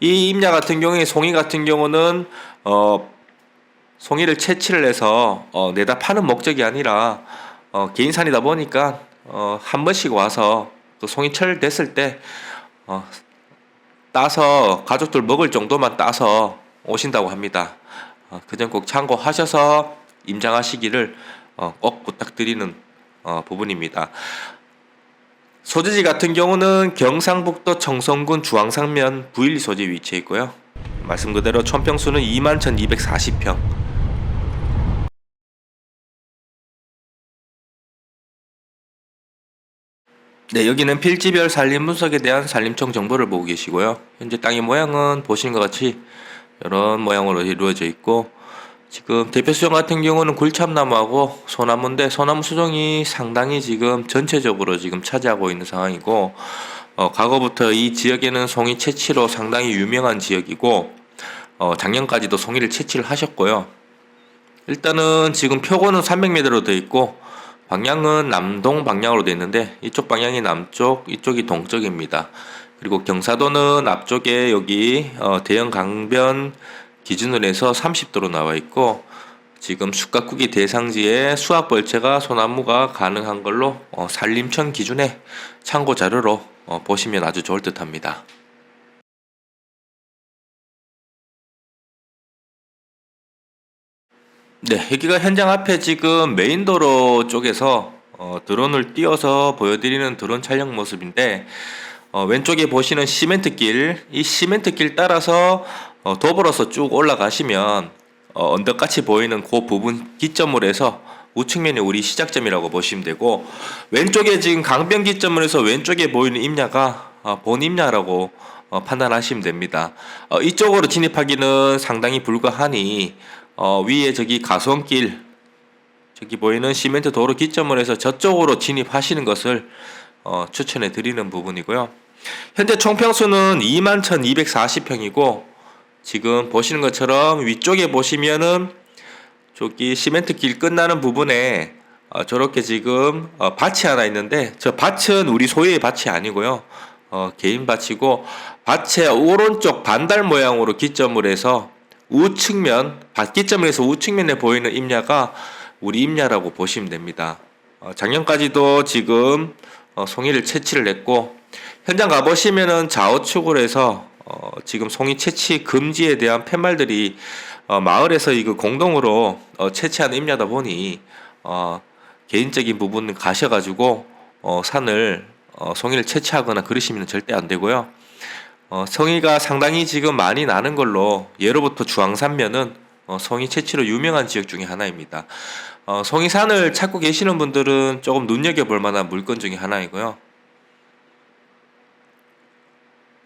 이 임야 같은 경우에 송이 같은 경우는 어 송이를 채취를 해서 어 내다 파는 목적이 아니라 어 개인산이다 보니까 어한 번씩 와서 그 송이철 됐을 때 어 따서 가족들 먹을 정도만 따서 오신다고 합니다. 어, 그점 꼭 참고하셔서 임장하시기를 어, 꼭 부탁드리는 어, 부분입니다. 소재지 같은 경우는 경상북도 청송군 주황상면 부일리 소재 위치해 있고요. 말씀 그대로 천평수는 21,240평. 네, 여기는 필지별 산림 분석에 대한 산림청 정보를 보고 계시고요. 현재 땅의 모양은 보시는 것 같이 이런 모양으로 이루어져 있고 지금 대표 수종 같은 경우는 굴참나무하고 소나무인데 소나무 수종이 상당히 지금 전체적으로 지금 차지하고 있는 상황이고 어, 과거부터 이 지역에는 송이 채취로 상당히 유명한 지역이고 어, 작년까지도 송이를 채취를 하셨고요. 일단은 지금 표고는 300m로 되어 있고 방향은 남동 방향으로 되어 있는데 이쪽 방향이 남쪽, 이쪽이 동쪽입니다. 그리고 경사도는 앞쪽에 여기 어, 대형 강변 기준으로 해서 30도로 나와 있고 지금 수가국이 대상지에 수확 벌채가 소나무가 가능한 걸로 어, 산림청 기준에 참고 자료로 어, 보시면 아주 좋을 듯 합니다. 네, 여기가 현장 앞에 지금 메인 도로 쪽에서 어, 드론을 띄워서 보여드리는 드론 촬영 모습인데 어, 왼쪽에 보시는 시멘트 길, 이 시멘트 길 따라서 어, 도보로서 쭉 올라가시면 어, 언덕같이 보이는 그 부분 기점으로 해서 우측면이 우리 시작점이라고 보시면 되고 왼쪽에 지금 강변 기점으로 해서 왼쪽에 보이는 임야가 어, 본 임야라고 어, 판단하시면 됩니다. 어, 이쪽으로 진입하기는 상당히 불가하니 어, 위에 저기 가성길 저기 보이는 시멘트 도로 기점으로 해서 저쪽으로 진입하시는 것을 어, 추천해 드리는 부분이고요. 현재 총평수는 21,240평이고 지금 보시는 것처럼 위쪽에 보시면은 저기 시멘트 길 끝나는 부분에 어, 저렇게 지금 어, 밭이 하나 있는데 저 밭은 우리 소유의 밭이 아니고요. 어, 개인 밭이고 밭의 오른쪽 반달 모양으로 기점을 해서 우측면 밭 기점을 해서 우측면에 보이는 임야가 우리 임야라고 보시면 됩니다. 어, 작년까지도 지금 어, 송이를 채취를 했고 현장 가보시면은 좌우측으로 해서 어, 지금 송이 채취 금지에 대한 팻말들이 어, 마을에서 이거 공동으로 어, 채취하는 임야다 보니 어, 개인적인 부분 가셔가지고 어, 산을 어, 송이를 채취하거나 그러시면 절대 안 되고요. 어, 송이가 상당히 지금 많이 나는 걸로 예로부터 주황산면은 어, 송이 채취로 유명한 지역 중에 하나입니다. 어, 송이산을 찾고 계시는 분들은 조금 눈여겨볼 만한 물건 중에 하나이고요.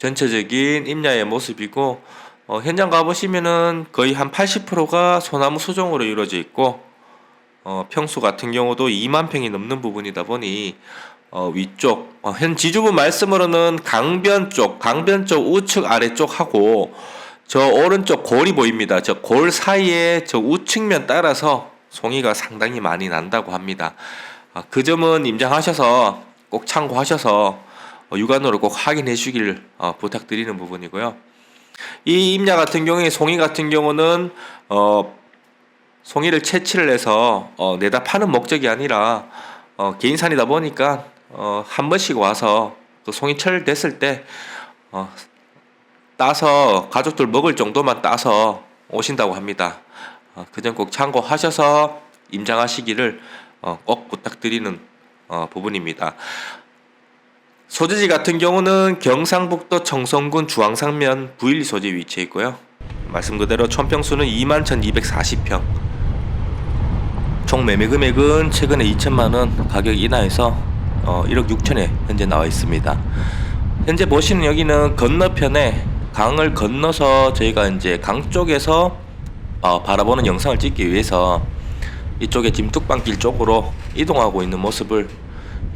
전체적인 임야의 모습이고 어, 현장 가보시면은 거의 한 80%가 소나무 수종으로 이루어져 있고 어, 평수 같은 경우도 2만 평이 넘는 부분이다 보니 어, 위쪽 어, 현 지주부 말씀으로는 강변 쪽, 강변 쪽 우측 아래쪽 하고 저 오른쪽 골이 보입니다. 저 골 사이에 저 우측면 따라서 송이가 상당히 많이 난다고 합니다. 아, 그 점은 임장하셔서 꼭 참고하셔서 어, 육안으로 꼭 확인해 주길 어, 부탁드리는 부분이고요. 이 임야 같은 경우에 송이 같은 경우는 어, 송이를 채취를 해서 어, 내다 파는 목적이 아니라 어, 개인산이다 보니까 어, 한 번씩 와서 그 송이철 됐을 때 어, 따서 가족들 먹을 정도만 따서 오신다고 합니다. 어, 그점 꼭 참고하셔서 임장하시기를 어, 꼭 부탁드리는 어, 부분입니다. 소재지 같은 경우는 경상북도 청송군 주황상면 부일리 소재 위치해 있고요. 말씀 그대로 천평수는 21,240평. 총 매매 금액은 최근에 2천만 원 가격 인하해서 어, 1억 6천에 현재 나와 있습니다. 현재 보시는 여기는 건너편에 강을 건너서 저희가 이제 강 쪽에서 어, 바라보는 영상을 찍기 위해서 이쪽에 지금 뚝방길 쪽으로 이동하고 있는 모습을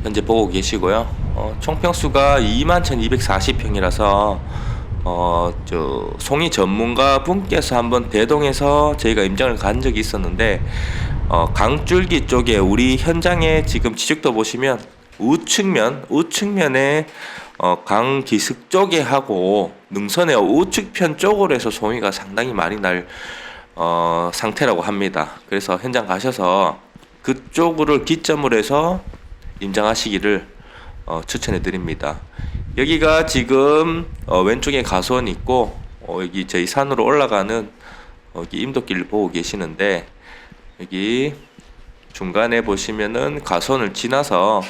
현재 보고 계시고요. 어, 총평수가 21,240평이라서 어, 저 송이 전문가 분께서 한번 대동해서 저희가 임장을 간 적이 있었는데 어, 강줄기 쪽에 우리 현장에 지금 지적도 보시면 우측면 우측면에 어, 강 기슭 쪽에 하고 능선의 우측편 쪽으로 해서 송이가 상당히 많이 날 어, 상태라고 합니다. 그래서 현장 가셔서 그쪽으로 기점으로 해서 임장하시기를 어, 추천해 드립니다. 여기가 지금 어, 왼쪽에 가수원이 있고 어, 여기 저희 산으로 올라가는 어, 여기 임도길 보고 계시는데 여기 중간에 보시면은 가선을 지나서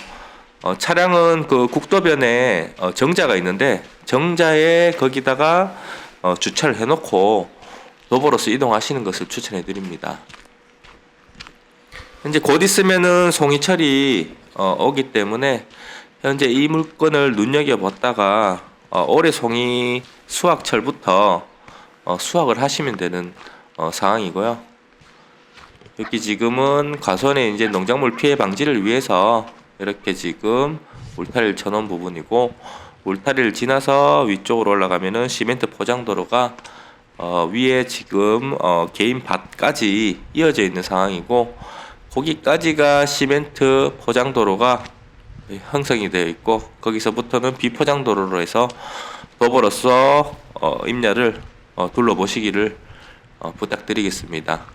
어, 차량은 그 국도변에 어, 정자가 있는데 정자에 거기다가 어, 주차를 해놓고 도보로서 이동하시는 것을 추천해 드립니다. 현재 곧 있으면은 송이철이 어, 오기 때문에 현재 이 물건을 눈여겨 봤다가 어, 올해 송이 수확철부터 어, 수확을 하시면 되는 어, 상황이고요. 여기 지금은 가선에 이제 농작물 피해 방지를 위해서 이렇게 지금 울타리를 쳐놓은 부분이고 울타리를 지나서 위쪽으로 올라가면은 시멘트 포장도로가 어, 위에 지금 어, 개인 밭까지 이어져 있는 상황이고 거기까지가 시멘트 포장도로가 형성이 되어 있고 거기서부터는 비포장도로로 해서 도보로서 어, 임야를 어, 둘러보시기를 어, 부탁드리겠습니다.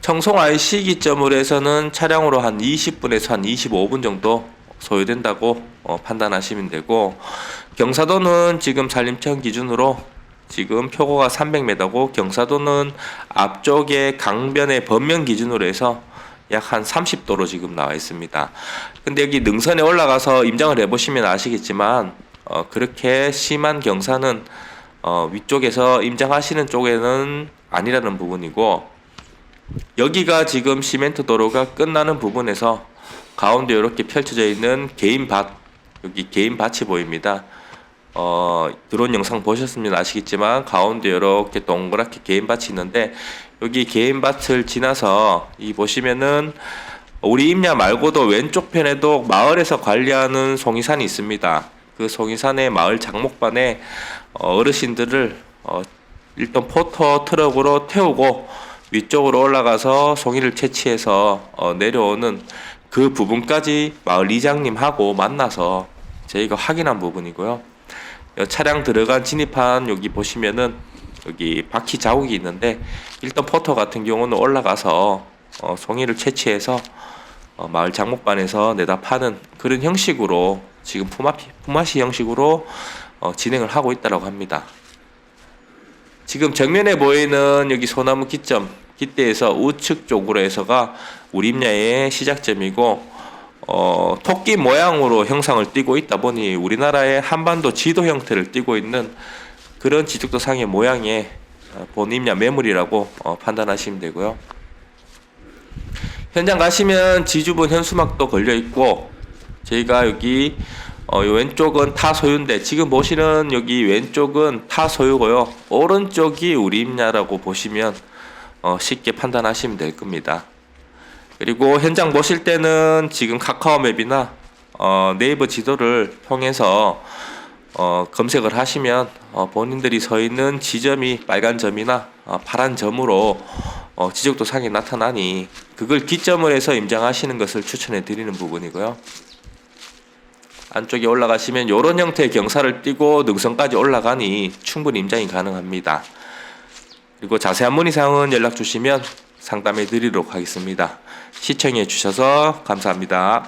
청송 IC 기점으로 해서는 차량으로 한 20분에서 한 25분 정도 소요된다고 어, 판단하시면 되고 경사도는 지금 산림청 기준으로 지금 표고가 300m고 경사도는 앞쪽에 강변의 범면 기준으로 해서 약 한 30도로 지금 나와 있습니다. 근데 여기 능선에 올라가서 임장을 해보시면 아시겠지만 어, 그렇게 심한 경사는 어, 위쪽에서 임장하시는 쪽에는 아니라는 부분이고 여기가 지금 시멘트 도로가 끝나는 부분에서 가운데 이렇게 펼쳐져 있는 개인 밭 여기 개인 밭이 보입니다. 어, 드론 영상 보셨으면 아시겠지만 가운데 이렇게 동그랗게 개인 밭이 있는데 여기 개인 밭을 지나서 이 보시면은 우리 임야 말고도 왼쪽 편에도 마을에서 관리하는 송이산이 있습니다. 그 송이산의 마을 장목반에 어, 어르신들을 어, 일단 포터 트럭으로 태우고 위쪽으로 올라가서 송이를 채취해서 어, 내려오는 그 부분까지 마을 이장님하고 만나서 저희가 확인한 부분이고요. 여 차량 들어간 진입한 여기 보시면은 여기 바퀴 자국이 있는데 일단 포터 같은 경우는 올라가서 어, 송이를 채취해서 어, 마을 장목반에서 내다 파는 그런 형식으로 지금 품앗이, 품앗이 형식으로 어, 진행을 하고 있다고 합니다. 지금 정면에 보이는 여기 소나무 기점 기대에서 우측 쪽으로 해서가 우림야의 시작점이고 어, 토끼 모양으로 형상을 띠고 있다 보니 우리나라의 한반도 지도 형태를 띠고 있는 그런 지적도 상의 모양의 어, 본임야 매물이라고 어, 판단하시면 되고요. 현장 가시면 지주분 현수막도 걸려 있고 저희가 여기 어, 요 왼쪽은 타 소유인데 지금 보시는 여기 왼쪽은 타 소유고요. 오른쪽이 우리 임야라고 보시면 어, 쉽게 판단하시면 될 겁니다. 그리고 현장 보실 때는 지금 카카오맵이나 어, 네이버 지도를 통해서 어, 검색을 하시면 어, 본인들이 서 있는 지점이 빨간 점이나 어, 파란 점으로 어, 지적도 상이 나타나니 그걸 기점을 해서 임장하시는 것을 추천해 드리는 부분이고요. 안쪽에 올라가시면 이런 형태의 경사를 띄고 능선까지 올라가니 충분히 임장이 가능합니다. 그리고 자세한 문의사항은 연락 주시면 상담해 드리도록 하겠습니다. 시청해 주셔서 감사합니다.